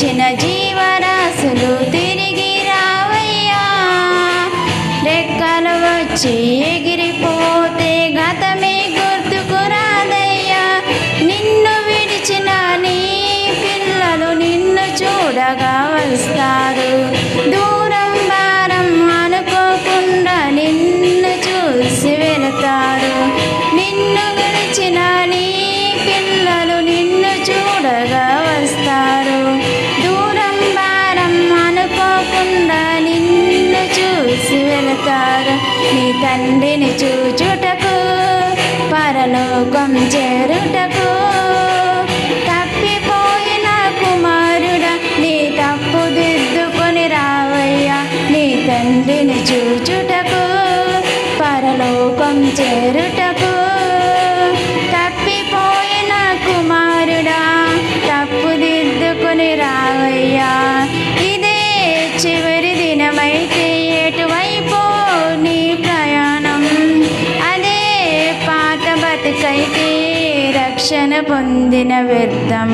ఇచ్చిన జీవరాశులు తిరిగి రావయ్యా. రెక్కలు వచ్చి ఎగిరిపోతే గతమే గుర్తుకు రాదయ్యా. నిన్ను విడిచిన నీ పిల్లలు నిన్ను చూడగా చూచారు నీ తండ్రిని చూచుటకు పరలోకం చేరుటకు. తప్పిపోయిన కుమారుడ నీ తప్పు దిద్దుకొని రావయ్యా నీ తండ్రిని చూచుటకు పరలోకం చేరుట పొందిన వ్యర్థం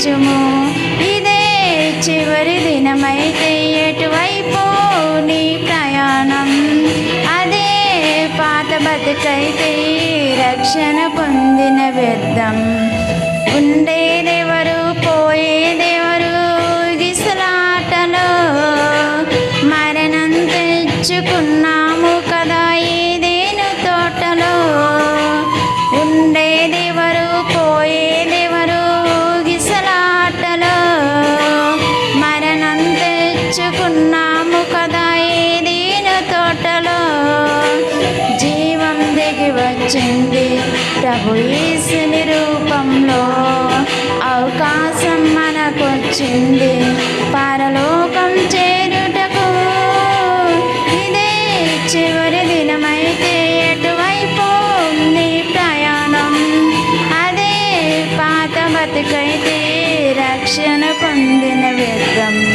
నిలిచుము ఇదే చివరి దినమైతే ఎటువైపు నీ ప్రయాణం. అదే పాత బతుకైతే రక్షణ పొందిన వ్యర్థం. తెచ్చుకున్నాము కదా ఏదీను తోటలో. జీవం దిగి వచ్చింది ప్రభు ఈసుని రూపంలో. అవకాశం మనకొచ్చింది పరలోకం చేరుటకు. ఇదే చివరి దినమైతే ఎటువైపు ప్రయాణం? అదే పాత బతుకైతే రక్షణ పొందిన వ్యర్థం.